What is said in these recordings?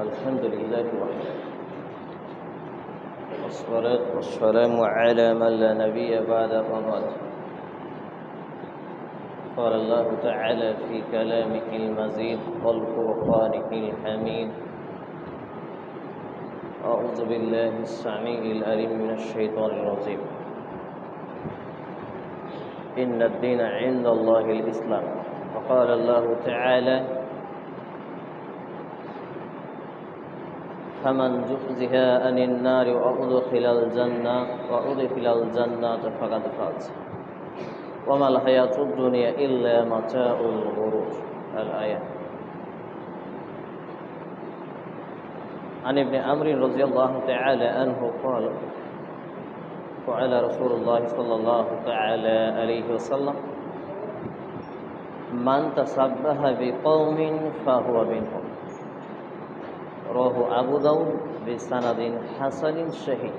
الحمد لله وحده. والصلاة والسلام على من لا نبي بعد وبعد قال الله تعالى في كلامه المزيد والفرقانه الحميد. أعوذ بالله السميع العليم من الشيطان الرجيم. إن الدين عند الله الإسلام. وقال الله تعالى فمن زحزح عن النار وأدخل الجنة وأدخل الجنة فقد فاز. وما الحياة الدنيا إلا متاع الغرور. الآية. عن ابن عمرو رضي الله تعالى عنه قال قال رسول الله صلى الله تعالى عليه وسلم من تشبه بقوم فهو منهم. رواه أبو داود بسند حسن شهيد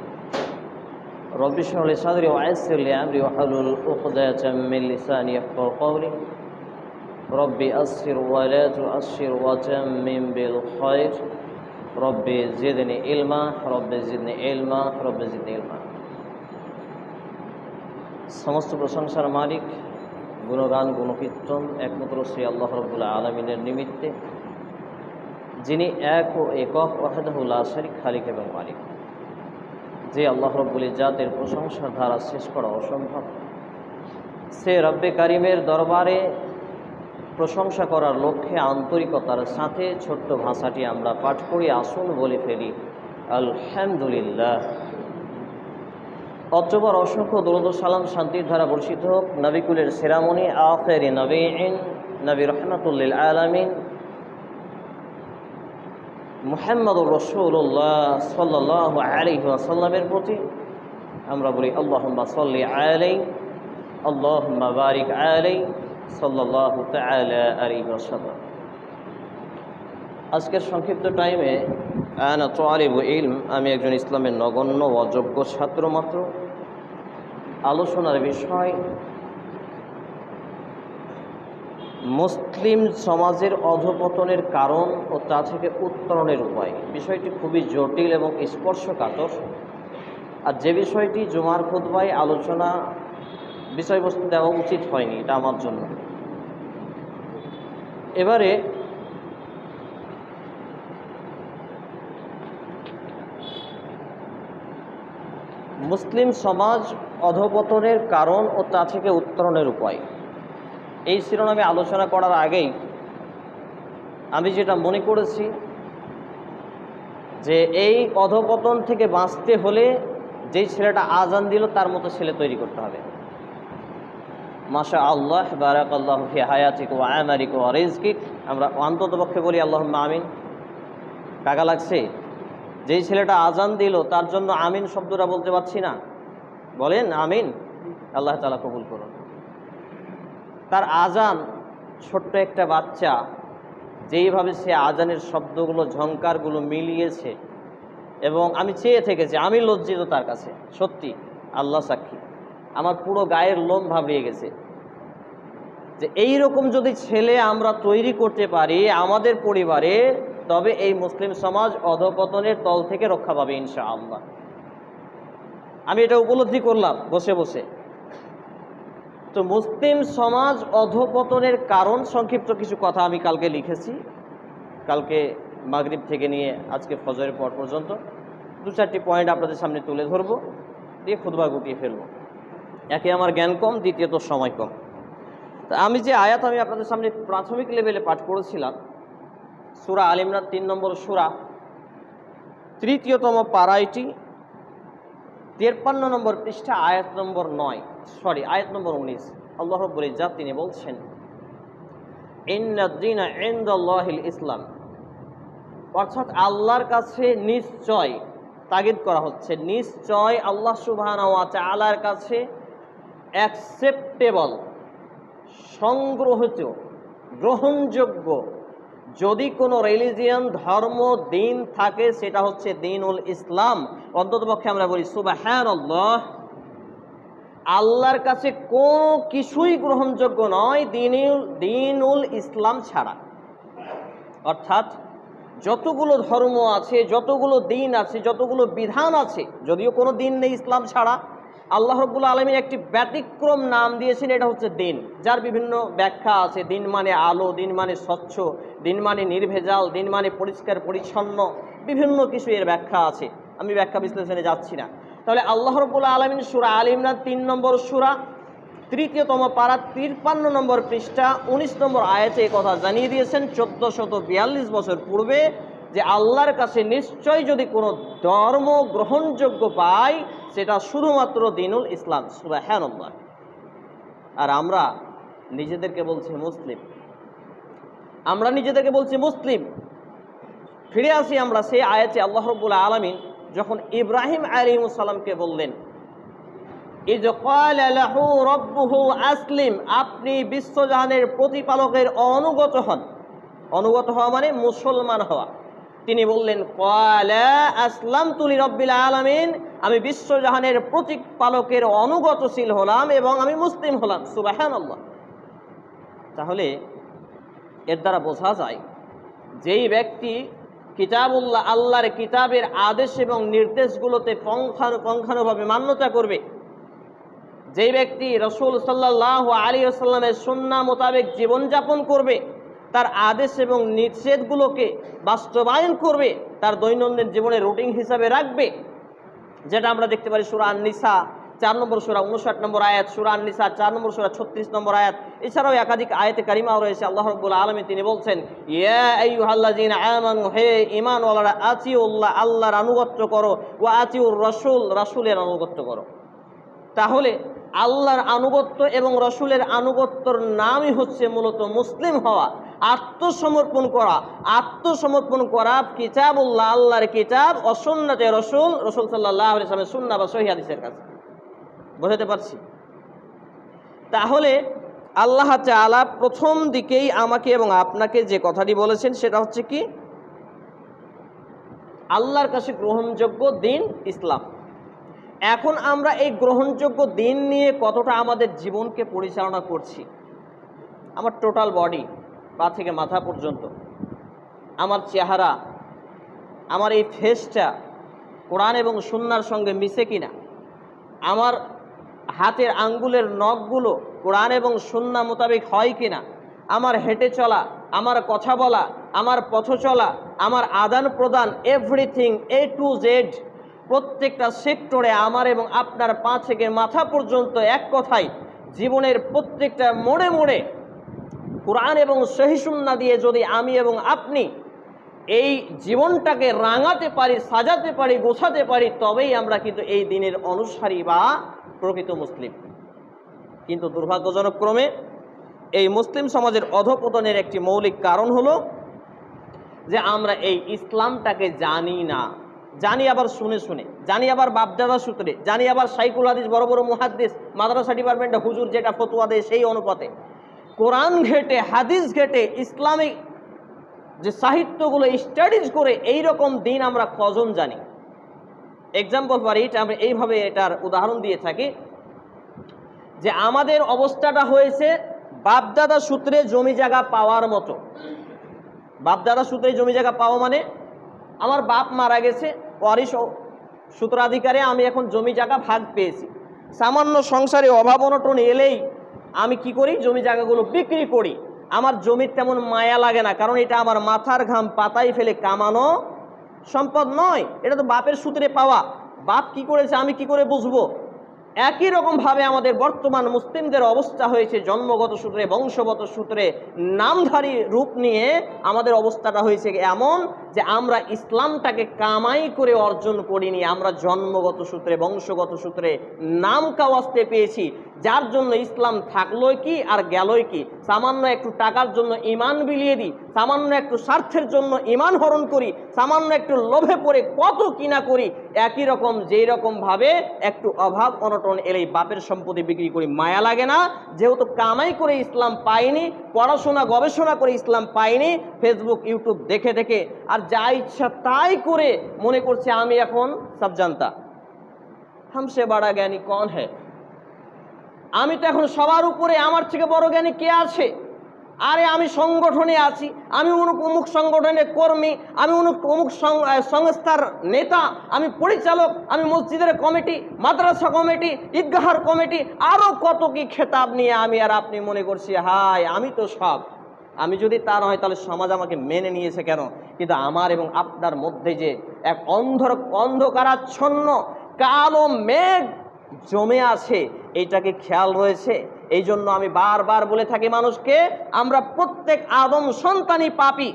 رب اشرح لي صدري ويسر لي أمري واحلل عقدة من لساني يفقهوا قولي ربي أسر ولا تؤسر وتمم بالخير ربي زدني علما ربي زدني علما ربي زدني علما সমস্ত প্রশংসার মালিক গুণগান গুণকীর্তন একমাত্র শ্রী আল্লাহ রবুল্লা আলমিনের নিমিত্তে যিনি এক ও একক ওয়াহেদাহুল্লা শারিক, খালিক এবং মালিক। যে আল্লাহ রব্বুল জাতের প্রশংসার ধারা শেষ করা অসম্ভব। সে রব্বে কারিমের দরবারে প্রশংসা করার লক্ষ্যে আন্তরিকতার সাথে ছোট্ট ভাষাটি আমরা পাঠ করি, আসুন বলে ফেলি, আলহামদুলিল্লাহ। অক্টোবর অসংখ্য দরুদ সালাম শান্তির ধারা বর্ষিত হোক। নবিকুলের সেরামনি আখের নবীন নবী রহমতুল্লিল আলমিন মুহাম্মদুর রসুল্লাহ সাল্লাহ আলি আসাল্লামের প্রতি আমরা বলি আল্লাহ সাল্লি আলাই আল্লাহ বারিক আলাই সাল্লাহ তালা আলী আসাল্লাম আজকের সংক্ষিপ্ত টাইমে আনা তোয়ালিব ইলম, আমি একজন ইসলামের নগণ্য অযোগ্য ছাত্র মাত্র। আলোচনার বিষয় মুসলিম সমাজের অধপতনের কারণ ও তা থেকে উত্তরণের উপায়। বিষয়টি খুবই জটিল এবং স্পর্শকাতর। আর যে বিষয়টি জুমার খুদ্বায় আলোচনা বিষয়বস্তু দেওয়া উচিত হয়নি, এটা আমার জন্য। এবারে মুসলিম সমাজ অধপতনের কারণ ও তা থেকে উত্তরণের উপায়। এই শিরোনামে আলোচনা করার আগেই আমি যেটা মনে করেছি যে এই অধপতন থেকে বাঁচতে হলে যেই ছেলেটা আজান দিল, তার মতো ছেলে তৈরি করতে হবে। মাসা আল্লাহ বারাক আল্লাহ ফি হায়াতিক ও আমারিক ও রিজকিক। আমরা অন্তত পক্ষে বলি আল্লাহ আমিন। কাকা লাগছে? যেই ছেলেটা আজান দিল, তার জন্য আমিন শব্দটা বলতে পারছি না। বলেন আমিন। আল্লাহ তালা কবুল করুন। তার আজান ছোট্ট একটা বাচ্চা, যেইভাবে সে আজানের শব্দগুলো ঝঙ্কারগুলো মিলিয়েছে এবং আমি চেয়ে থেকেছি, আমি লজ্জিত তার কাছে, সত্যি, আল্লাহ সাক্ষী। আমার পুরো গায়ের লোম ভাবিয়ে গেছে যে এই রকম যদি ছেলে আমরা তৈরি করতে পারি আমাদের পরিবারে, তবে এই মুসলিম সমাজ অধপতনের তল থেকে রক্ষা পাবে ইনশা আল্লাহ আমি এটা উপলব্ধি করলাম বসে বসে। তো মুসলিম সমাজ অধপতনের কারণ সংক্ষিপ্ত কিছু কথা আমি কালকে লিখেছি। কালকে মাগরিব থেকে নিয়ে আজকে ফজরের পর পর্যন্ত দু চারটি পয়েন্ট আপনাদের সামনে তুলে ধরবো, দিয়ে খুদবা গুটিয়ে ফেলব। একে আমার জ্ঞান কম, দ্বিতীয়ত সময় কম। তা আমি যে আয়াত আমি আপনাদের সামনে প্রাথমিক লেভেলে পাঠ করেছিলাম, সুরা আলিমরাত তিন নম্বর সুরা, তৃতীয়তম পাড়াইটি তেরপান্ন নম্বর পৃষ্ঠা, আয়াত নম্বর নয়। সরি, আয়াত নম্বর উনিশ। আল্লাহ রব্বুল যা তিনি বলছেন ইসলাম। অর্থাৎ আল্লাহর কাছে নিশ্চয় তাগিদ করা হচ্ছে। নিশ্চয় আল্লাহ সুবাহ আল্লাহর কাছে অ্যাকসেপ্টেবল সংগ্রহিত, গ্রহণযোগ্য যদি কোনো রিলিজিয়ান ধর্ম, দিন থাকে, সেটা হচ্ছে দিনুল ইসলাম। অন্ততপক্ষে আমরা বলি আল্লাহ আল্লাহর কাছে কোনো কিছুই গ্রহণযোগ্য নয় দিনুল দিনুল ইসলাম ছাড়া। অর্থাৎ যতগুলো ধর্ম আছে, যতগুলো দিন আছে, যতগুলো বিধান আছে, যদিও কোনো দিন নেই ইসলাম ছাড়া, আল্লাহ রব্বুল আলমীর একটি ব্যতিক্রম নাম দিয়েছেন, এটা হচ্ছে দিন। যার বিভিন্ন ব্যাখ্যা আছে, দিন মানে আলো, দিন মানে স্বচ্ছ, দিন মানে নির্ভেজাল, দিন মানে পরিষ্কার, পরিচ্ছন্ন, বিভিন্ন কিছু এর ব্যাখ্যা আছে। আমি ব্যাখ্যা বিশ্লেষণে যাচ্ছি না। তাহলে আল্লাহ রব্বুল আলমিন সুরা আল ইমরান তিন নম্বর সুরা, তৃতীয়তম পাড়া তিরপান্ন নম্বর পৃষ্ঠা, উনিশ নম্বর আয়াতে এই কথা জানিয়ে দিয়েছেন, চোদ্দ শত বিয়াল্লিশ বছর পূর্বে যে আল্লাহর কাছে নিশ্চয় যদি কোনো ধর্ম গ্রহণযোগ্য পাই, সেটা শুধুমাত্র দিনুল ইসলাম সুবাহান আর আমরা নিজেদেরকে বলছি মুসলিম। আমরা নিজেদেরকে বলছি মুসলিম। ফিরে আসি আমরা সেই আয়াতে আল্লাহ রব্বুল আলমিন যখন ইব্রাহিম আলিমুসাল্লামকে বললেন আসলিম, আপনি বিশ্বজাহানের প্রতিপালকের অনুগত হন। অনুগত হওয়া মানে মুসলমান হওয়া। তিনি বললেন আসলাম তুলি রব্বিল আলামিন, আমি বিশ্বজাহানের প্রতিপালকের অনুগতশীল হলাম এবং আমি মুসলিম হলাম। সুবাহান তাহলে এর দ্বারা বোঝা যায়, যেই ব্যক্তি কিতাবুল্লাহ আল্লাহর কিতাবের আদেশ এবং নির্দেশগুলোতে পঙ্খানু, পঙ্খানুভাবে মান্যতা করবে। যেই ব্যক্তি রসুল সাল্লাহ আলী আসাল্লামের সন্না মোতাবেক জীবনযাপন করবে, তার আদেশ এবং নিষেধগুলোকে বাস্তবায়ন করবে, তার দৈনন্দিন জীবনের রুটিন হিসাবে রাখবে, যেটা আমরা দেখতে পারি সুরান নিসা চার নম্বর সুরা, উনষাট নম্বর আয়াত, সুরা নিসা চার নম্বর সুরা, ছত্রিশ নম্বর আয়াত। এছাড়াও একাধিক আয়াতে কারিমাও রয়েছে, আল্লাহ রব্বুল আলমী তিনি বলছেন হে আতিউল্লাহ, আল্লাহর আনুগত্য করো ও আতিউর রসুল, রাসূলের আনুগত্য করো। তাহলে আল্লাহর আনুগত্য এবং রসুলের আনুগত্যর নামই হচ্ছে মূলত মুসলিম হওয়া, আত্মসমর্পণ করা। আত্মসমর্পণ করা কিতাবুল্লাহ, আল্লাহর কিতাব অসন্নাতে রসুল রসুল সাল্লাহ সুন্না বা সহিদের কাছে। বোঝাতে পারছি। তাহলে আল্লাহ তাআলা প্রথম দিকেই আমাকে এবং আপনাকে যে কথাটি বলেছেন সেটা হচ্ছে কি? আল্লাহর কাছে গ্রহণযোগ্য দিন ইসলাম। এখন আমরা এই গ্রহণযোগ্য দিন নিয়ে কতটা আমাদের জীবনকে পরিচালনা করছি? আমার টোটাল বডি, পা থেকে মাথা পর্যন্ত। আমার চেহারা, আমার এই ফেসটা কোরআন এবং সুন্নার সঙ্গে মিশে কিনা? আমার হাতের আঙ্গুলের নখগুলো কোরআন এবং সুন্না মোতাবেক হয় কিনা, আমার হেঁটে চলা, আমার কথা বলা, আমার পথ চলা, আমার আদান প্রদান এভরিথিং এ টু জেড প্রত্যেকটা সেক্টরে আমার এবং আপনার পা থেকে মাথা পর্যন্ত এক কথায় জীবনের প্রত্যেকটা মোড়ে মোড়ে কোরআন এবং সহিসুন্না দিয়ে যদি আমি এবং আপনি এই জীবনটাকে রাঙাতে পারি, সাজাতে পারি, গোছাতে পারি, তবেই আমরা কিন্তু এই দিনের অনুসারী বা প্রকৃত মুসলিম। কিন্তু দুর্ভাগ্যজনক ক্রমে এই মুসলিম সমাজের অধপতনের একটি মৌলিক কারণ হলো যে আমরা এই ইসলামটাকে জানি না। জানি আবার শুনে শুনে, জানি আবার বাপদাদা সূত্রে, জানি আবার সাইকুল হাদিস, বড় বড় মুহাদ্দিস, মাদ্রাসা ডিপার্টমেন্টে হুজুর যেটা ফতুয়া দেয় সেই অনুপাতে। কোরআন ঘেটে, হাদিস ঘেটে, ইসলামিক যে সাহিত্যগুলো স্টাডিজ করে এই রকম দিন আমরা কজন জানি? এক্সাম্পল পারি এটা আমরা এইভাবে এটার উদাহরণ দিয়ে থাকি। যে আমাদের অবস্থাটা হয়েছে বাপদাদা সূত্রে জমি জায়গা পাওয়ার মতো। বাপদাদা সূত্রে জমি জায়গা পাওয়া মানে আমার বাপ মারা গেছে, ওয়ারিশ সূত্রাধিকারে আমি এখন জমি জায়গা ভাগ পেয়েছি। সামান্য সংসারে অভাব অনটন এলেই আমি কি করি? জমি জায়গাগুলো বিক্রি করি। আমার জমির তেমন মায়া লাগে না, কারণ এটা আমার মাথার ঘাম পাতায় ফেলে কামানো সম্পদ নয় এটা তো বাপের সূত্রে পাওয়া। বাপ কি করেছে আমি কি করে বুঝব? একই রকমভাবে আমাদের বর্তমান মুসলিমদের অবস্থা হয়েছে জন্মগত সূত্রে, বংশগত সূত্রে, নামধারী রূপ নিয়ে আমাদের অবস্থাটা হয়েছে এমন যে আমরা ইসলামটাকে কামাই করে অর্জন করিনি, আমরা জন্মগত সূত্রে, বংশগত সূত্রে নাম কাওয়াজতে পেয়েছি। যার জন্য ইসলাম থাকলোই কি আর গেলই কি? সামান্য একটু টাকার জন্য ইমান বিলিয়ে দিই, সামান্য একটু স্বার্থের জন্য ইমান হরণ করি, সামান্য একটু লোভে পড়ে কত কিনা করি একই রকম, যেই রকমভাবে একটু অভাব, অনটন এলেই বাপের সম্পত্তি বিক্রি করি মায়া লাগে না। যেহেতু কামাই করে ইসলাম পাইনি, পড়াশোনা, গবেষণা করে ইসলাম পাইনি ফেসবুক ইউটিউব দেখে দেখে, আর যা ইচ্ছা তাই করে মনে করছে আমি এখন সব জানতা হামসে বাড়া জ্ঞানী কন হ্যাঁ আমি তো এখন সবার উপরে আমার থেকে বড় জ্ঞানী কে আছে? আরে আমি সংগঠনে আছি, আমি অমুক অমুক সংগঠনের কর্মী, আমি অমুক অমুক সংস্থার নেতা, আমি পরিচালক, আমি মসজিদের কমিটি, মাদ্রাসা কমিটি, ঈদগাহার কমিটি আরও কত কি খেতাব নিয়ে আমি আর আপনি মনে করছি হাই আমি তো সব। আমি যদি তা নয়, তাহলে সমাজ আমাকে মেনে নিয়েছে কেন? কিন্তু আমার এবং আপনার মধ্যে যে এক অন্ধর অন্ধকারাচ্ছন্ন, কালো মেঘ জমে আছে, এটাকে খেয়াল রয়েছে? এই জন্য আমি বারবার বলে থাকি মানুষকে, আমরা প্রত্যেক আদম সন্তানই পাপি।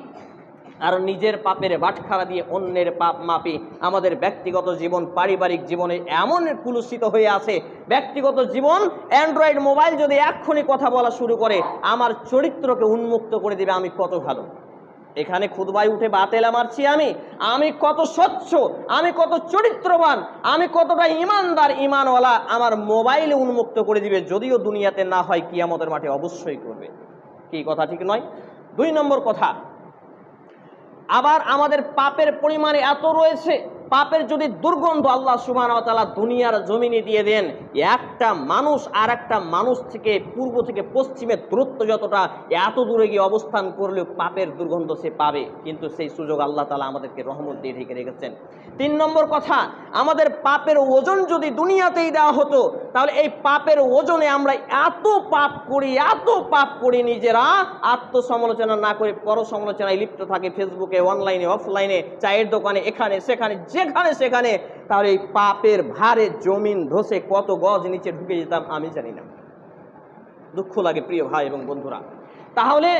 আর নিজের পাপের বাটখারা দিয়ে অন্যের পাপ মাপি। আমাদের ব্যক্তিগত জীবন, পারিবারিক জীবনে এমন কুলুষিত হয়ে আছে, ব্যক্তিগত জীবন, অ্যান্ড্রয়েড মোবাইল যদি এক্ষুনি কথা বলা শুরু করে, আমার চরিত্রকে উন্মুক্ত করে দেবে, আমি কত ভালো। এখানে খুদবাই উঠে বাতেলা মারছি আমি। আমি কত স্বচ্ছ, আমি কত চরিত্রবান, আমি কতটা ইমানদার ইমানওয়ালা আমার মোবাইলে উন্মুক্ত করে দিবে, যদিও দুনিয়াতে না হয় কিয়ামতের মাঠে অবশ্যই করবে। কি কথা ঠিক নয়? দুই নম্বর কথা, আবার আমাদের পাপের পরিমাণে এত রয়েছে পাপের যদি দুর্গন্ধ আল্লাহ সুবাহ তালা দুনিয়ার জমিনে দিয়ে দেন, একটা মানুষ আর একটা মানুষ থেকে পূর্ব থেকে পশ্চিমের দূরত্ব যতটা, এত দূরে গিয়ে অবস্থান করলেও পাপের দুর্গন্ধ সে পাবে। কিন্তু সেই সুযোগ আল্লাহ তালা আমাদেরকে রহমত দিয়ে ঢেকে রেখেছেন। তিন নম্বর কথা, আমাদের পাপের ওজন যদি দুনিয়াতেই দেওয়া হতো, তাহলে এই পাপের ওজনে আমরা এত পাপ করি, এত পাপ করি নিজেরা, আত্মসমালোচনা না করে পর সমালোচনায় লিপ্ত থাকে, ফেসবুকে, অনলাইনে, অফলাইনে, চায়ের দোকানে, এখানে, সেখানে যেখানে সেখানে তাহলে এই পাপের ভারে জমিন ধসে কত গজ নিচে ঢুকে যেতাম আমি জানি না। দুঃখ লাগে প্রিয় ভাই এবং বন্ধুরা। তাহলে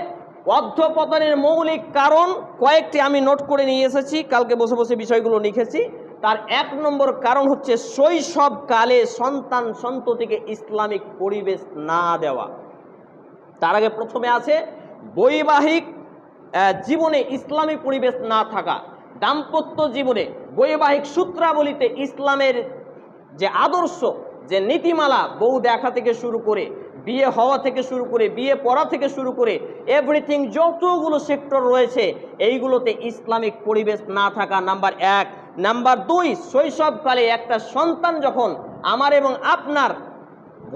অর্ধপতনের মৌলিক কারণ কয়েকটি আমি নোট করে নিয়ে এসেছি, কালকে বসে বসে বিষয়গুলো লিখেছি। তার এক নম্বর কারণ হচ্ছে শৈশবকালে সন্তান সন্ততিকে ইসলামিক পরিবেশ না দেওয়া। তার আগে প্রথমে আছে বৈবাহিক জীবনে ইসলামী পরিবেশ না থাকা, দাম্পত্য জীবনে বৈবাহিক সূত্রাবলিতে ইসলামের যে আদর্শ, যে নীতিমালা বউ দেখা থেকে শুরু করে, বিয়ে হওয়া থেকে শুরু করে, বিয়ে পড়া থেকে শুরু করে এভরিথিং যতগুলো সেক্টর রয়েছে, এইগুলোতে ইসলামিক পরিবেশ না থাকা নাম্বার এক। নাম্বার দুই, শৈশবকালে একটা সন্তান যখন আমার এবং আপনার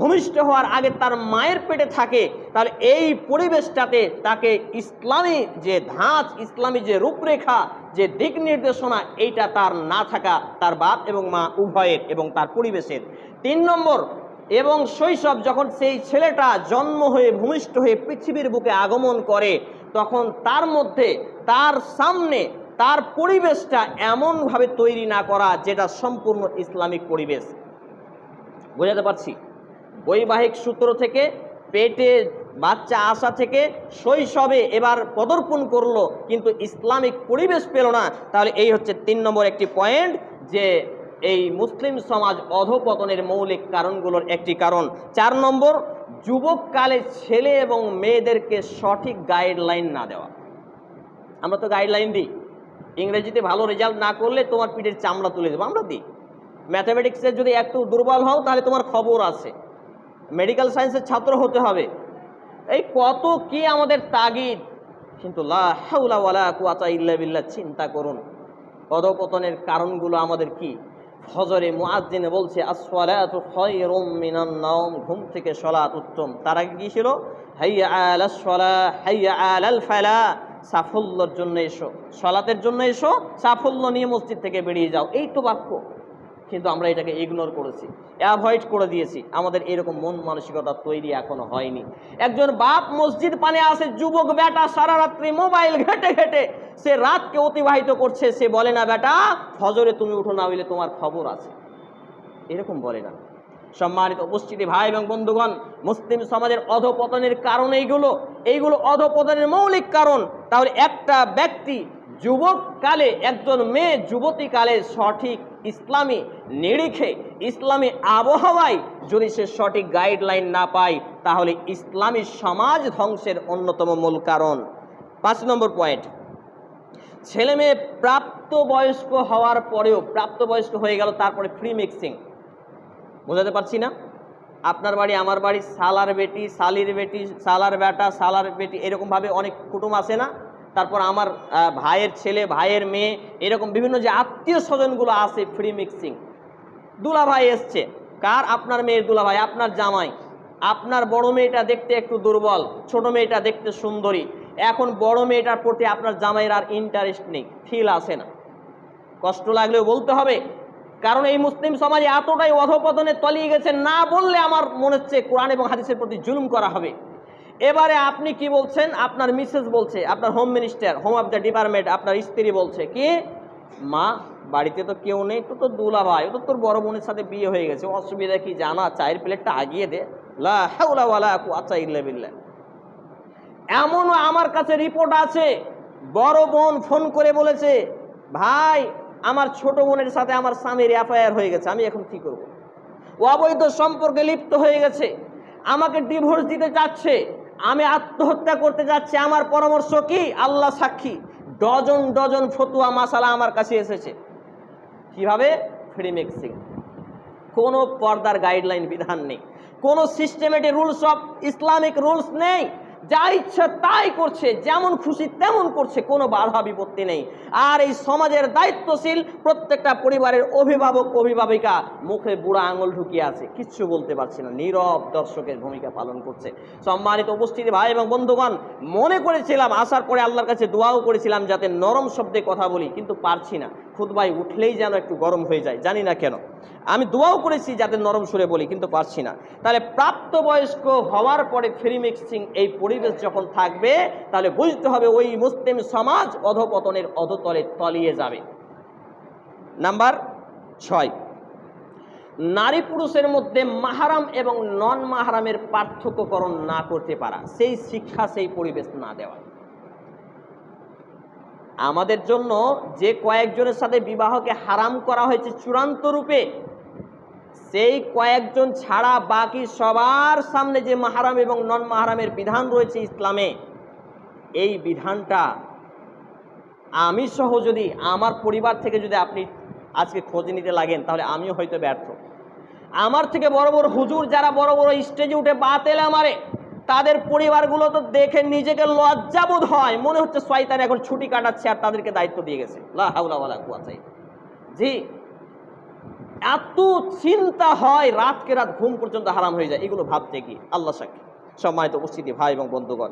ভূমিষ্ঠ হওয়ার আগে তার মায়ের পেটে থাকে, তাহলে এই পরিবেশটাতে তাকে ইসলামী যে ধাঁচ, ইসলামী যে রূপরেখা, যে দিক নির্দেশনা, এইটা তার না থাকা তার বাপ এবং মা উভয়ের এবং তার পরিবেশের। তিন নম্বর, এবং শৈশব যখন সেই ছেলেটা জন্ম হয়ে, ভূমিষ্ঠ হয়ে পৃথিবীর বুকে আগমন করে, তখন তার মধ্যে তার সামনে তার পরিবেশটা এমনভাবে তৈরি না করা, যেটা সম্পূর্ণ ইসলামিক পরিবেশ। বোঝাতে পারছি? বৈবাহিক সূত্র থেকে, পেটে বাচ্চা আসা থেকে শৈশবে এবার পদর্পণ করল, কিন্তু ইসলামিক পরিবেশ পেল না। তাহলে এই হচ্ছে তিন নম্বর একটি পয়েন্ট, যে এই মুসলিম সমাজ অধপতনের মৌলিক কারণগুলোর একটি কারণ। চার নম্বর, যুবককালে ছেলে এবং মেয়েদেরকে সঠিক গাইডলাইন না দেওয়া। আমরা তো গাইডলাইন দিই। ইংরেজিতে ভালো রেজাল্ট না করলে তোমার পিঠের চামড়া তুলে দেবো, আমরা দিই। ম্যাথামেটিক্সের যদি একটু দুর্বল হও, তাহলে তোমার খবর আছে। মেডিকেল সায়েন্সের ছাত্র হতে হবে। এই কত কি আমাদের তাগিদ? কিন্তু ইল্লা চিন্তা করুন। পদপতনের কারণগুলো আমাদের কি? হজরে মুআজ্জিনে বলছে, আসসালাতু খায়রুম মিনান নাওম ঘুম থেকে সলাত উত্তম। তার আগে কি ছিল? হাইয়া আলাস সালাহ হাইয়া আলাল ফালা সাফল্যর জন্য এসো। সলাতের জন্য এসো, সাফল্য নিয়ে মসজিদ থেকে বেরিয়ে যাও। এই তো বাক্য। কিন্তু আমরা এটাকে ইগনোর করেছি। অ্যাভয়েড করে দিয়েছি। আমাদের এরকম মন মানসিকতা তৈরি এখনও হয়নি। একজন বাপ মসজিদ পানে আসে, যুবক বেটা সারা রাত্রি মোবাইল ঘেটে ঘেটে, সে রাতকে অতিবাহিত করছে, সে বলে, না বেটা, ফজরে তুমি উঠো, না হইলে তোমার খবর আছে। এরকম বলে না। সম্মানিত উপস্থিতি, ভাই এবং বন্ধুগণ, মুসলিম সমাজের অধপতনের কারণ এইগুলো। এইগুলো অধপতনের মৌলিক কারণ। তাহলে একটা ব্যক্তি যুবককালে, একজন মেয়ে যুবতীকালে সঠিক ইসলামী নিরিখে, ইসলামী আবহাওয়ায় যদি সে সঠিক গাইডলাইন না পায়, তাহলে ইসলামী সমাজ ধ্বংসের অন্যতম মূল কারণ। পাঁচ নম্বর পয়েন্ট ছেলে মেয়ে প্রাপ্তবয়স্ক হওয়ার পরেও, প্রাপ্তবয়স্ক হয়ে গেল, তারপরে ফ্রি মিক্সিং বোঝাতে পারছি না? আপনার বাড়ি, আমার বাড়ি, সালার বেটি সালির বেটি সালার বেটা সালার বেটি, এরকমভাবে অনেক কুটুম আছে না? তারপর আমার ভাইয়ের ছেলে, ভাইয়ের মেয়ে, এরকম বিভিন্ন যে আত্মীয় স্বজনগুলো আছে ফ্রি মিক্সিং দুলাভাই এসছে। কার? আপনার মেয়ের দুলাভাই, আপনার জামাই। আপনার বড় মেয়েটা দেখতে একটু দুর্বল, ছোট মেয়েটা দেখতে সুন্দরী। এখন বড় মেয়েটার প্রতি আপনার জামাইয়ের আর ইন্টারেস্ট নেই ফিল আসে না। কষ্ট লাগলেও বলতে হবে। কারণ এই মুসলিম সমাজে এতটাই অধপতনে তলিয়ে গেছে, না বললে আমার মনে হচ্ছে কোরআন এবং হাদিসের প্রতি জুলুম করা হবে। এবারে আপনি কি বলছেন? আপনার মিসেস বলছে, আপনার home minister home of the department আপনার স্ত্রী বলছে। কি? মা, বাড়িতে তো কেউ নেই, তো তোর দুলা ভাই তো তোর বড় বোনের সাথে বিয়ে হয়ে গেছে, অসুবিধা কি জানা? চায়ের প্লেটটা আগিয়ে দে। লা হাওলা ওয়ালা কুয়াতা ইল্লা বিল্লাহ। এমনও আমার কাছে রিপোর্ট আছে, বড় বোন ফোন করে বলেছে, ভাই, আমার ছোট বোনের সাথে আমার স্বামীর এফআইআর হয়ে গেছে, আমি এখন কি করব? অবৈধ সম্পর্কে লিপ্ত হয়ে গেছে, আমাকে ডিভোর্স দিতে চাচ্ছে। আমি আত্মহত্যা করতে যাচ্ছি, আমার পরামর্শ কি? আল্লাহ সাক্ষী। ডজন ডজন ফতুয়া মাসালা আমার কাছে এসেছে। কীভাবে? Free mixing. কোনো পর্দার গাইডলাইন বিধান নেই। কোনো systematic rules of Islamic rules নেই। যা ইচ্ছা তাই করছে, যেমন খুশি তেমন করছে, কোনো বাধা বিপত্তি নেই। আর এই সমাজের দায়িত্বশীল প্রত্যেকটা পরিবারের অভিভাবক, অভিভাবিকা মুখে বুড়া আঙুল ঢুকিয়ে আছে, কিচ্ছু বলতে পারছে না, নীরব দর্শকের ভূমিকা পালন করছে। সম্মানিত উপস্থিতি, ভাই এবং বন্ধুগণ, মনে করেছিলাম, আসার পরে আল্লাহর কাছে দোয়াও করেছিলাম যাতে নরম শব্দে কথা বলি, কিন্তু পারছি না। খুদবাই উঠলেই যেন একটু গরম হয়ে যায়, জানি না কেন। আমি দোয়াও করেছি যাতে নরম সুরে বলি, কিন্তু পারছি না। তাহলে প্রাপ্তবয়স্ক হওয়ার পরে ফ্রি মিক্সিং এই পরিবেশ যখন থাকবে, তাহলে বুঝতে হবে ওই মুসলিম সমাজ অধপতনের অধতলে তলিয়ে যাবে। নাম্বার ছয়। নারী পুরুষের মধ্যে মাহারাম এবং নন মাহারামের পার্থক্যকরণ না করতে পারা, সেই শিক্ষা, সেই পরিবেশ না দেওয়া আমাদের জন্য যে কয়েকজনের সাথে বিবাহকে হারাম করা হয়েছে চূড়ান্ত রূপে, সেই কয়েকজন ছাড়া বাকি সবার সামনে যে মাহারাম এবং নন মাহারামের বিধান রয়েছে ইসলামে, এই বিধানটা আমি সহ যদি আমার পরিবার থেকে যদি আপনি আজকে খোঁজ নিতে লাগেন, তাহলে আমিও হয়তো ব্যর্থ। আমার থেকে বড় বড় হুজুর যারা বড় বড় স্টেজে উঠে বাতেলা মারে তাদের পরিবারগুলো তো দেখে নিজেকে লজ্জাবোধ হয়। মনে হচ্ছে শয়তান এখন ছুটি কাটাচ্ছে আর তাদেরকে দায়িত্ব দিয়ে গেছে। জি। এত চিন্তা হয় রাতকে রাত ঘুম পর্যন্ত হারাম হয়ে যায়, এগুলো ভাবতে কি আল্লাহ সাক্ষী। সম্মানিত উপস্থিতি, ভাই এবং বন্ধুগণ।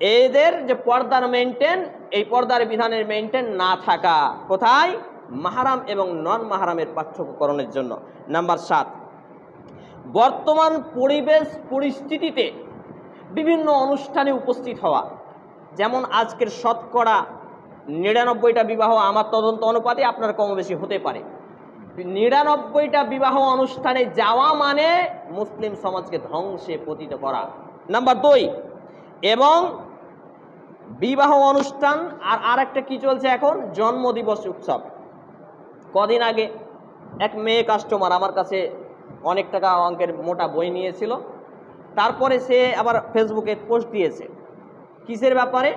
এদের যে পর্দার মেনটেন এই পর্দার বিধানের মেনটেন না থাকা কোথায়? মাহারাম এবং নন মাহারামের পার্থক্যকরণের জন্য। নাম্বার সাত। বর্তমান পরিবেশ পরিস্থিতিতে বিভিন্ন অনুষ্ঠানে উপস্থিত হওয়া, যেমন আজকের শতকরা নিরানব্বইটা বিবাহ আমার তদন্ত অনুপাতে আপনার কম বেশি হতে পারে। নিরানব্বইটা বিবাহ অনুষ্ঠানে যাওয়া মানে মুসলিম সমাজকে ধ্বংসে পতিত করা। নাম্বার দুই, এবং বিবাহ অনুষ্ঠান, আর আর একটা কি চলছে এখন? জন্মদিবস উৎসব। কদিন আগে এক মেয়ে কাস্টমার আমার কাছে অনেক টাকা অঙ্কের মোটা বই নিয়েছিল। তারপরে সে আবার ফেসবুকে পোস্ট দিয়েছে। কিসের ব্যাপারে?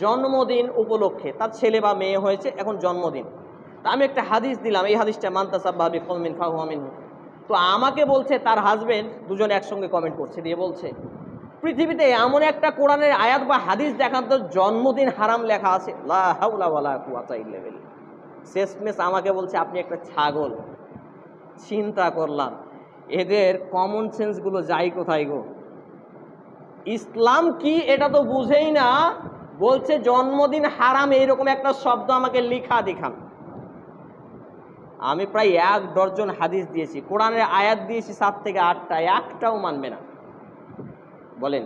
জন্মদিন উপলক্ষে। তার ছেলে বা মেয়ে হয়েছে, এখন জন্মদিন। তা আমি একটা হাদিস দিলাম, এই হাদিসটা মান্তা সাব্বাবি কলমিন ফাহু আমিন তো আমাকে বলছে, তার হাজবেন্ড দুজন একসঙ্গে কমেন্ট করছে, দিয়ে বলছে, পৃথিবীতে এমন একটা কোরআনের আয়াত বা হাদিস দেখান তো, জন্মদিন হারাম লেখা আছে। শেষমেশ আমাকে বলছে, আপনি একটা ছাগল। চিন্তা করলাম এদের কমন সেন্সগুলো যাই কোথায় গো? ইসলাম কি এটা তো বুঝেই না, বলছে জন্মদিন হারাম এইরকম একটা শব্দ আমাকে লিখা দেখান। আমি প্রায় এক ডর্জন হাদিস দিয়েছি, কোরআনের আয়াত দিয়েছি সাত থেকে আটটা, একটাও মানবে না। বলেন,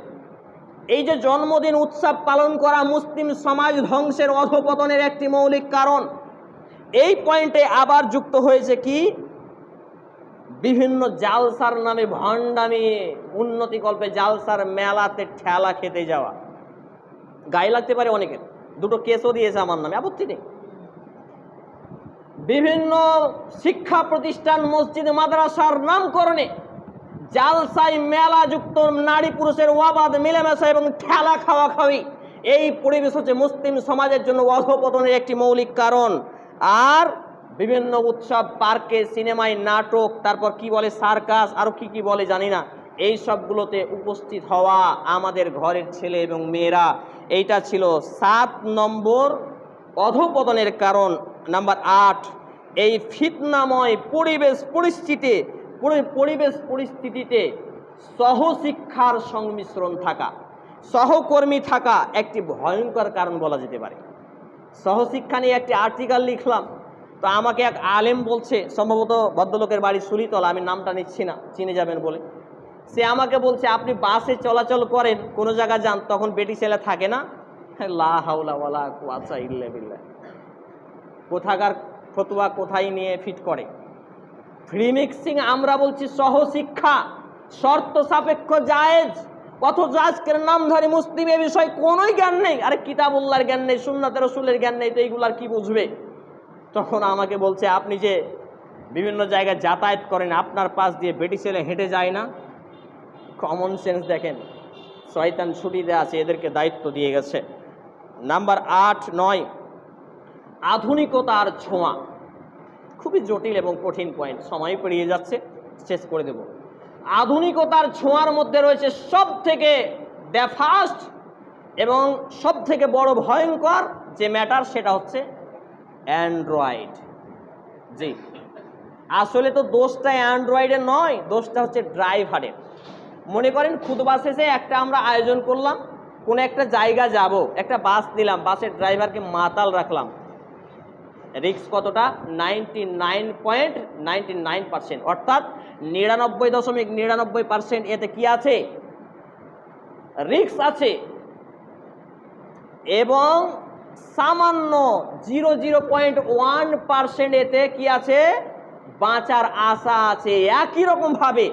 এই যে জন্মদিন উৎসব পালন করা মুসলিম সমাজ ধ্বংসের অধপতনের একটি মৌলিক কারণ, এই পয়েন্টে আবার যুক্ত হয়েছে কি? বিভিন্ন জালসার নামে ভণ্ডামি উন্নতি কল্পে জালসার মেলাতে ঠেলা খেতে যাওয়া। গায়ে লাগতে পারে অনেকের। দুটো কেসও দিয়েছে আমার নামে, আপত্তি নেই। বিভিন্ন শিক্ষা প্রতিষ্ঠান, মসজিদ, মাদ্রাসার নামকরণে জালসাই মেলা যুক্ত নারী পুরুষের ওয়াবাদ, মিলেমিশা এবং ঠেলা খাওয়া খাওয়ি। এই পরিবেশ হচ্ছে মুসলিম সমাজের জন্য অধপতনের একটি মৌলিক কারণ। আর বিভিন্ন উৎসব, পার্কে, সিনেমায় নাটক, তারপর কি বলে সার্কাস আরও কি কি বলে জানি না। এই সবগুলোতে উপস্থিত হওয়া আমাদের ঘরের ছেলে এবং মেয়েরা। এইটা ছিল সাত নম্বর অধপতনের কারণ। নাম্বার আট, এই ফিতনাময় পরিবেশ পরিস্থিতি পরিবেশ পরিস্থিতিতে সহশিক্ষার সংমিশ্রণ থাকা, সহকর্মী থাকা একটি ভয়ঙ্কর কারণ বলা যেতে পারে। সহশিক্ষা নিয়ে একটি আর্টিকেল লিখলাম। তো আমাকে এক আলেম বলছে, সম্ভবত ভদ্রলোকের বাড়ি সুলিতলা, আমি নামটা নিচ্ছি না, চিনে যাবেন বলে। সে আমাকে বলছে, আপনি বাসে চলাচল করেন, কোনো জায়গায় যান, তখন বেটি ছেলে থাকে না? লা কোথাকার ফতুয়া কোথায় নিয়ে ফিট করে? ফ্রি মিক্সিং আমরা বলছি সহশিক্ষা, শর্ত সাপেক্ষ জায়েজ। অথচ আজকের নাম ধরে মুসলিম এ বিষয়ে কোনোই জ্ঞান নেই। আরে কিতাবুল্লাহর জ্ঞান নেই সুন্নাতের রসুলের জ্ঞান নেই, তো এইগুলার কি বুঝবে? তখন আমাকে বলছে, আপনি যে বিভিন্ন জায়গায় যাতায়াত করেন, আপনার পাশ দিয়ে বেটি ছেলে হেঁটে যায় না? কমন সেন্স দেখেন, শয়তান ছুটিতে আছে, এদেরকে দায়িত্ব দিয়ে গেছে। নাম্বার আট, নয় আধুনিকতার ছোঁয়া। খুবই জটিল এবং কঠিন পয়েন্ট সময় পেরিয়ে যাচ্ছে, শেষ করে দেব। আধুনিকতার ছোঁয়ার মধ্যে রয়েছে সব থেকে দ্য ফার্স্ট এবং সব থেকে বড় ভয়ঙ্কর যে ম্যাটার সেটা হচ্ছে অ্যান্ড্রয়েড। জি। আসলে তো দোষটা অ্যান্ড্রয়েডের নয়, দোষটা হচ্ছে ড্রাইভারের। মনে করেন খুদবা শেষে একটা আমরা আয়োজন করলাম, কোনো একটা জায়গা যাব, একটা বাস নিলাম, বাসের ড্রাইভারকে মাতাল রাখলাম। রিক্স কতটা? Ninety nine point nine percent. অর্থাৎ নিরানব্বই দশমিক নিরানব্বই পার্সেন্ট এতে কি আছে? রিক্স আছে। এবং সামান্য zero zero point one percent এতে কি আছে? বাঁচার আশা আছে। একই রকমভাবে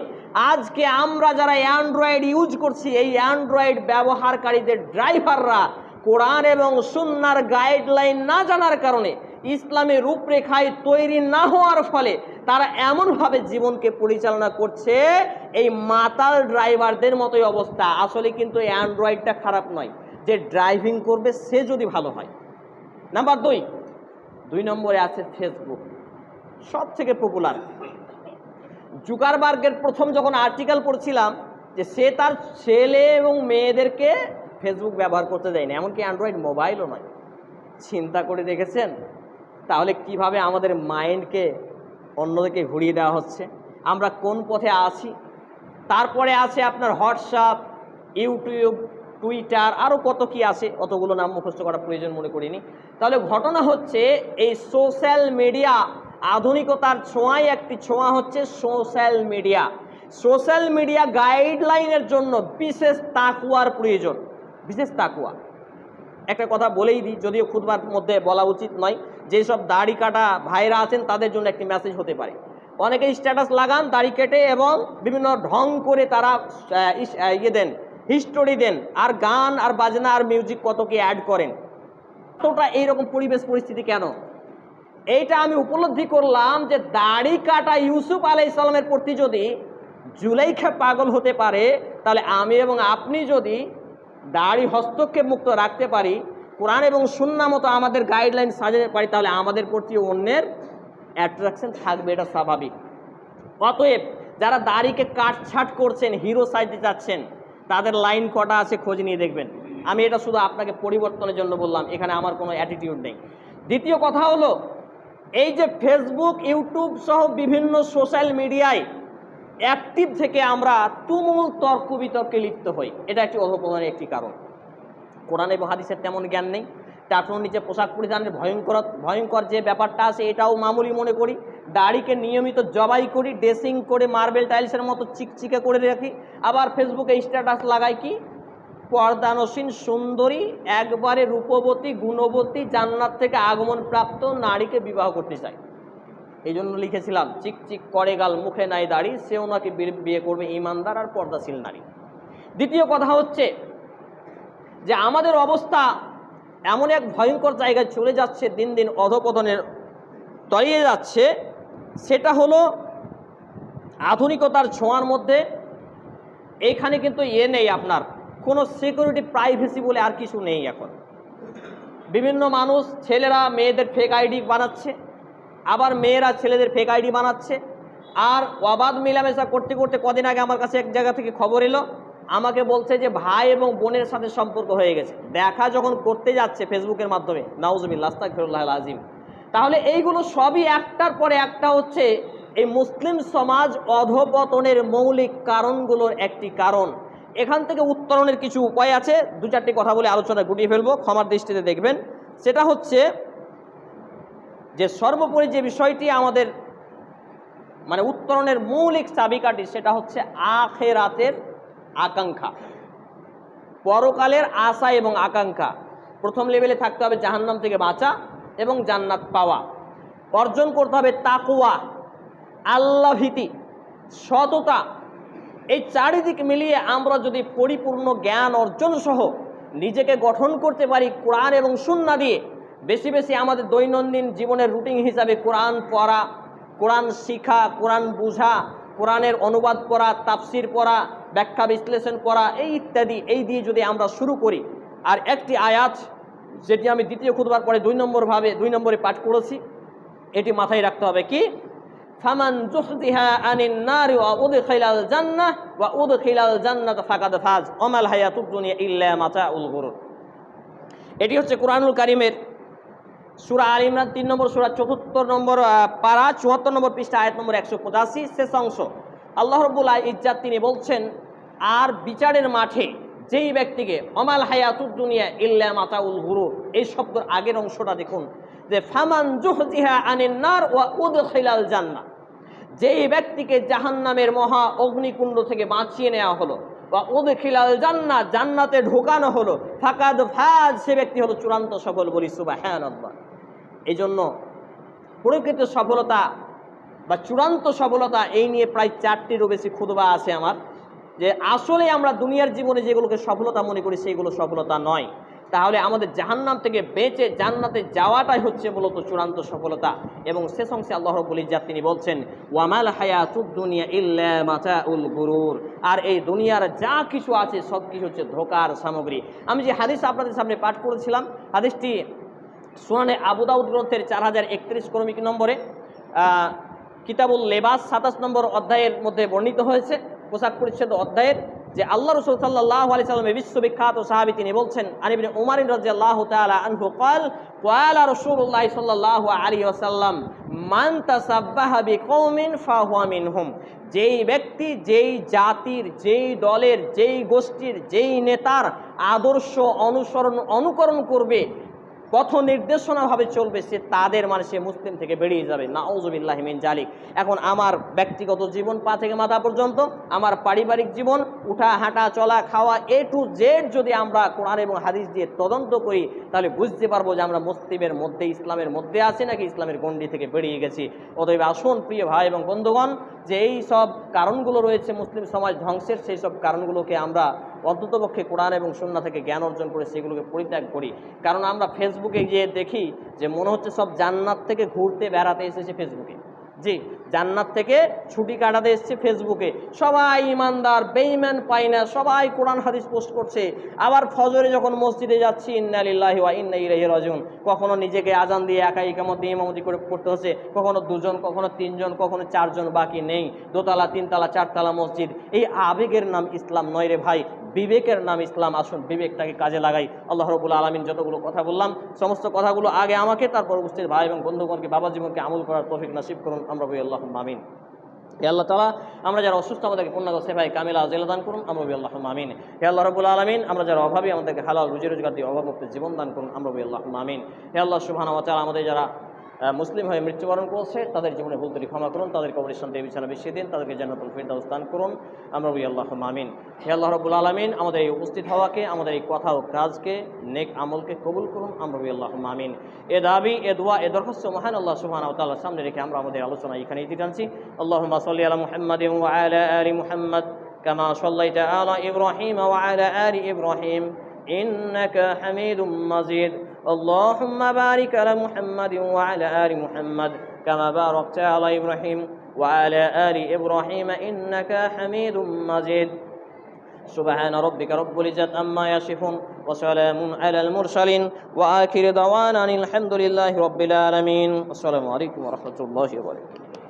আজকে আমরা যারা অ্যান্ড্রয়েড ইউজ করছি, এই অ্যান্ড্রয়েড ব্যবহারকারীদের ড্রাইভাররা কোরআন এবং সুন্নার গাইডলাইন না জানার কারণে ইসলামের রূপরেখায় তৈরি না হওয়ার ফলে তারা এমনভাবে জীবনকে পরিচালনা করছে, এই মাতাল ড্রাইভারদের মতোই অবস্থা। আসলে কিন্তু অ্যান্ড্রয়েডটা খারাপ নয়। যে ড্রাইভিং করবে, সে যদি ভালো হয়। নাম্বার দুই। দুই নম্বরে আছে ফেসবুক সব থেকে পপুলার জুকারবার্গের প্রথম যখন আর্টিকেল পড়ছিলাম, যে সে তার ছেলে এবং মেয়েদেরকে ফেসবুক ব্যবহার করতে দেয় না এমনকি অ্যান্ড্রয়েড মোবাইলও নয়। চিন্তা করে দেখেছেন? তাহলে কীভাবে আমাদের মাইন্ডকে অন্যদিকে ঘুরিয়ে দেওয়া হচ্ছে? আমরা কোন পথে আছি? তারপরে আছে আপনার হোয়াটসঅ্যাপ ইউটিউব টুইটার আরও কত কি আছে, অতগুলো নাম মুখস্থ করা প্রয়োজন মনে করিনি। তাহলে ঘটনা হচ্ছে, এই সোশ্যাল মিডিয়া আধুনিকতার ছোঁয়ায় একটি ছোঁয়া হচ্ছে সোশ্যাল মিডিয়া সোশ্যাল মিডিয়া গাইডলাইনের জন্য বিশেষ তাকুয়ার প্রয়োজন। বিশেষ তাকুয়া। একটা কথা বলেই দিই, যদিও খুদবার মধ্যে বলা উচিত নয়, যেসব দাড়ি কাটা ভাইরা আছেন, তাদের জন্য একটি মেসেজ হতে পারে। অনেকে স্ট্যাটাস লাগান, দাড়ি কেটে এবং বিভিন্ন ঢং করে তারা ইয়ে দেন। হিস্টোরি দেন, আর গান, আর বাজনা, আর মিউজিক কত কি অ্যাড করেন? এতটা এইরকম পরিবেশ পরিস্থিতি কেন? এইটা আমি উপলব্ধি করলাম যে দাড়ি কাটা ইউসুফ আলাই ইসলামের প্রতি যদি জুলাইখা পাগল হতে পারে, তাহলে আমি এবং আপনি যদি দাড়ি হস্তক্ষেপ মুক্ত রাখতে পারি, কোরআন এবং সুন্না মতো আমাদের গাইডলাইন সাজাতে পারি, তাহলে আমাদের প্রতি অন্যের অ্যাট্রাকশন থাকবে, এটা স্বাভাবিক। অতএব যারা দাড়িকে কাটছাট করছেন হিরো সাইজে যাচ্ছেন তাদের লাইন কটা আছে খোঁজ নিয়ে দেখবেন। আমি এটা শুধু আপনাকে পরিবর্তনের জন্য বললাম, এখানে আমার কোনো অ্যাটিটিউড নেই। দ্বিতীয় কথা হলো, এই যে ফেসবুক ইউটিউব সহ বিভিন্ন সোশ্যাল মিডিয়ায় অ্যাক্টিভ থেকে আমরা তুমুল তর্ক বিতর্কে লিপ্ত হই, এটা একটি অধপ্রধানের একটি কারণ। কোরআন এবং হাদিসের তেমন জ্ঞান নেই। টাটুর নিচে পোশাক পরিধানের ভয়ঙ্কর ভয়ঙ্কর যে ব্যাপারটা আছে এটাও মামুলি মনে করি। দাড়িকে নিয়মিত জবাই করি, ড্রেসিং করে মার্বেল টাইলসের মতো চিকচিকে করে রাখি। আবার ফেসবুকে স্ট্যাটাস লাগাই কি? পর্দানসীন সুন্দরী, একবারে রূপবতী, গুণবতী, জান্নাত থেকে আগমন প্রাপ্ত নারীকে বিবাহ করতে চাই। এই জন্য লিখেছিলাম, চিকচিক করে গাল মুখে নাই দাড়ি, সেও নাকি বিয়ে করবে ইমানদার আর পর্দাশীল নারী। দ্বিতীয় কথা হচ্ছে যে আমাদের অবস্থা এমন এক ভয়ঙ্কর জায়গায় চলে যাচ্ছে, দিন দিন অধপতনের তলিয়ে যাচ্ছে। সেটা হলো আধুনিকতার ছোঁয়ার মধ্যে। এইখানে কিন্তু ইয়ে নেই আপনার। কোনো সিকিউরিটি প্রাইভেসি বলে আর কিছু নেই এখন। বিভিন্ন মানুষ, ছেলেরা, মেয়েদের ফেক আইডি বানাচ্ছে, আবার মেয়েরা ছেলেদের ফেক আইডি বানাচ্ছে। আর অবাধ মেলামেশা করতে করতে কদিন আগে আমার কাছে এক জায়গা থেকে খবর এলো আমাকে বলছে যে ভাই এবং বোনের সাথে সম্পর্ক হয়ে গেছে। দেখা যখন করতে যাচ্ছে ফেসবুকের মাধ্যমে নাউজবিল আস্তাক ফিরুল্লাহ আজিম তাহলে এইগুলো সবই একটার পরে একটা হচ্ছে এই মুসলিম সমাজ অধপতনের মৌলিক কারণগুলোর একটি কারণ। এখান থেকে উত্তরণের কিছু উপায় আছে, দু চারটি কথা বলে আলোচনা গুটিয়ে ফেলব, ক্ষমার দৃষ্টিতে দেখবেন। সেটা হচ্ছে যে সর্বোপরি যে বিষয়টি আমাদের মানে উত্তরণের মৌলিক চাবিকাঠি, সেটা হচ্ছে আখেরাতের আকাঙ্ক্ষা। পরকালের আশা এবং আকাঙ্ক্ষা। প্রথম লেভেলে থাকতে হবে জাহান্নাম থেকে বাঁচা এবং জান্নাত পাওয়া। অর্জন করতে হবে তাকুয়া আল্লাহ ভীতি সততা। এই চারিদিক মিলিয়ে আমরা যদি পরিপূর্ণ জ্ঞান অর্জন সহ নিজেকে গঠন করতে পারি কোরআন এবং সুন্না দিয়ে, বেশি বেশি আমাদের দৈনন্দিন জীবনের রুটিন হিসাবে কোরআন পড়া, কোরআন শিখা, কোরআন বুঝা কোরআনের অনুবাদ পড়া, তাফসির পড়া, ব্যাখ্যা বিশ্লেষণ করা, এই ইত্যাদি, এই দিয়ে যদি আমরা শুরু করি, আর একটি আয়াত যেটি আমি দ্বিতীয় খুদবার পরে দুই নম্বরভাবে, দুই নম্বরে পাঠ করেছি, এটি মাথায় রাখতে হবে কি? ফামান জুহদিহা জান্নাহ এটি হচ্ছে কোরআনুল কারিমের সূরা আল ইমরান তিন নম্বর, সুরা চতুর্থ নম্বর পারা, চুয়াত্তর নম্বর পৃষ্ঠা, আয়াত নম্বর একশো পঁচাশি, শেষ অংশ। আল্লাহ রব্বুল ইজ্জাত তিনি বলছেন, আর বিচারের মাঠে যেই ব্যক্তিকে, অমাল হায়াতুদ দুনিয়া ইল্লা মাতাউল গুরুর, এই শব্দের আগের অংশটা দেখুন, যে ফামান জুহদিহা আনিন নার ওয়া উদখিলাল জান্নাহ। যেই ব্যক্তিকে জাহান্নামের মহা অগ্নিকুণ্ড থেকে বাঁচিয়ে নেওয়া হলো বা উদখিলাল জান্নাত জান্নাতে ঢোকানো হলো, ফাকাদ ফাজ, সে ব্যক্তি হলো চূড়ান্ত সফল বলি সুবহানাল্লাহ। এই জন্য প্রকৃত সফলতা বা চূড়ান্ত সফলতা এই নিয়ে প্রায় চারটিরও বেশি খুদবা আছে আমার, যে আসলে আমরা দুনিয়ার জীবনে যেগুলোকে সফলতা মনে করি সেইগুলো সফলতা নয়। তাহলে আমাদের জাহান্নাম থেকে বেঁচে জান্নাতে যাওয়াটাই হচ্ছে মূলত চূড়ান্ত সফলতা এবং শেষ অংশে আল্লাহ রব্বুল ইজ্জাত তিনি বলছেন, ওয়ামাল হায়াতুদ দুনিয়া ইল্লা মাতাউল গুরুর। আর এই দুনিয়ার যা কিছু আছে সব কিছু হচ্ছে ধোকার সামগ্রী। আমি যে হাদিস আপনাদের সামনে পাঠ করেছিলাম, হাদিসটি সোনানে আবুদাউদ গ্রন্থের চার হাজার একত্রিশ ক্রমিক নম্বরে কিতাবুল লেবাস সাতাশ নম্বর অধ্যায়ের মধ্যে বর্ণিত হয়েছে, পোশাক পরিচ্ছদ অধ্যায়ের, যে আল্লাহ রসুল সাল্লাহ আলি সাল্লামের বিশ্ববিখ্যাত সাহাবি তিনি বলছেন আনিবিন উমারিন রাজি আনহু কল কয়ালা রসুল্লাহ সাল্লাহ আলী ওসাল্লাম মান তাসাব্বাহা বিকৌমিন ফাহুয়া মিনহুম। যেই ব্যক্তি, যেই জাতির, যেই দলের, যেই গোষ্ঠীর, যেই নেতার আদর্শ অনুসরণ, অনুকরণ করবে পথ নির্দেশনাভাবে চলবে, সে তাদের মানে সে মুসলিম থেকে বেরিয়ে যাবে। নাউজুবিল্লাহ মিন জালিক। এখন আমার ব্যক্তিগত জীবন পা থেকে মাথা পর্যন্ত, আমার পারিবারিক জীবন, উঠা, হাঁটা, চলা, খাওয়া, এ টু জেড যদি আমরা কোরআন এবং হাদিস দিয়ে তদন্ত করি, তাহলে বুঝতে পারব যে আমরা মুসলিমের মধ্যে, ইসলামের মধ্যে আছি নাকি ইসলামের গণ্ডি থেকে বেরিয়ে গেছি। অতএব আসুন প্রিয় ভাই এবং বন্ধুগণ, যে এই সব কারণগুলো রয়েছে মুসলিম সমাজ ধ্বংসের, সেই সব কারণগুলোকে আমরা অন্ততপক্ষে কোরআন এবং সন্না থেকে জ্ঞান অর্জন করে সেগুলোকে পরিত্যাগ করি। কারণ আমরা ফেসবুকে গিয়ে দেখি যে মনে হচ্ছে সব জান্নাত থেকে ঘুরতে বেড়াতে এসেছে ফেসবুকে জি, জান্নাত থেকে ছুটি কাটাতে এসছে ফেসবুকে। সবাই ইমানদার বেইম্যান পাই না সবাই কোরআন, হাদিস পোস্ট করছে। আবার ফজরে যখন মসজিদে যাচ্ছি, ইন্নালিল্লাহি ওয়া ইন্না ইলাইহি রাজিউন। কখনো নিজেকে আজান দিয়ে একা ইকামত দিয়ে ইমামতি করে পড়তে হচ্ছে। কখনো দুজন, কখনো তিনজন, কখনো চারজন বাকি নেই। দোতলা, তিনতলা, চারতলা মসজিদ। এই আবেগের নাম ইসলাম নয় রে ভাই। বিবেকের নাম ইসলাম। আসুন, বিবেকটাকে কাজে লাগাই। আল্লাহ রবুল আলমিন যতগুলো কথা বললাম, সমস্ত কথাগুলো আগে আমাকে, তারপর উপস্থিত ভাই এবং বন্ধুগণকে, বাবা জীবনকে আমল করার তৌফিক নাসিব করুন। আমরা বলি আল্লাহ মামিন। হে আল্লাহ তালা আমরা যারা অসুস্থ, আমাদেরকে পূর্ণাঙ্গ সেবাই কামিলা জেলা দান করুন, আমরা বলি আল্লাহ মামিন। হে আল্লাহ রবুল আলমিন, আমরা যারা অভাবী, আমাদেরকে হালাল রুজি রোজগার দিয়ে অভাবমুক্ত জীবন দান করুন, আমরা বলি আল্লাহ মামিন। হে আল্লাহ সুহান আমাদের যারা মুসলিম হয়ে মৃত্যুবরণ করছে তাদের জীবনে ভুল ত্রুটি ক্ষমা করুন তাদের কবরের শান্তি বিছানা বেশি দিন তাদেরকে জান্নাতুল ফিরদাউস দান করুন আমরা বলি আল্লাহ মামিন হে আল্লাহ রবুল আলমিন আমাদের এই উপস্থিত হওয়াকে আমাদের এই কথা ও কাজকে নেক আমলকে কবুল করুন আমরা বলি আল্লাহ মামিন এ দাবি এ দোয়া এ দরখাস্ত মহান আল্লাহ সুবহান ওয়া তাআলার সামনে রেখে আমরা আমাদের আলোচনা এখানে ইতি টানছি আল্লাহুম্মা সাল্লি আলা মুহাম্মাদিন ওয়া আলা আলি মুহাম্মাদ كما صليت على إبراهيم وعلى آل إبراهيم إنك حميد مجيد اللهم بارك على محمد وعلى آل محمد كما باركت على إبراهيم وعلى آل إبراهيم إنك حميد مجيد. سبحان ربك رب العزة عما يصفون وسلام على المرسلين وآخر دعوانا الحمد لله رب العالمين. السلام عليكم ورحمة الله وبركاته.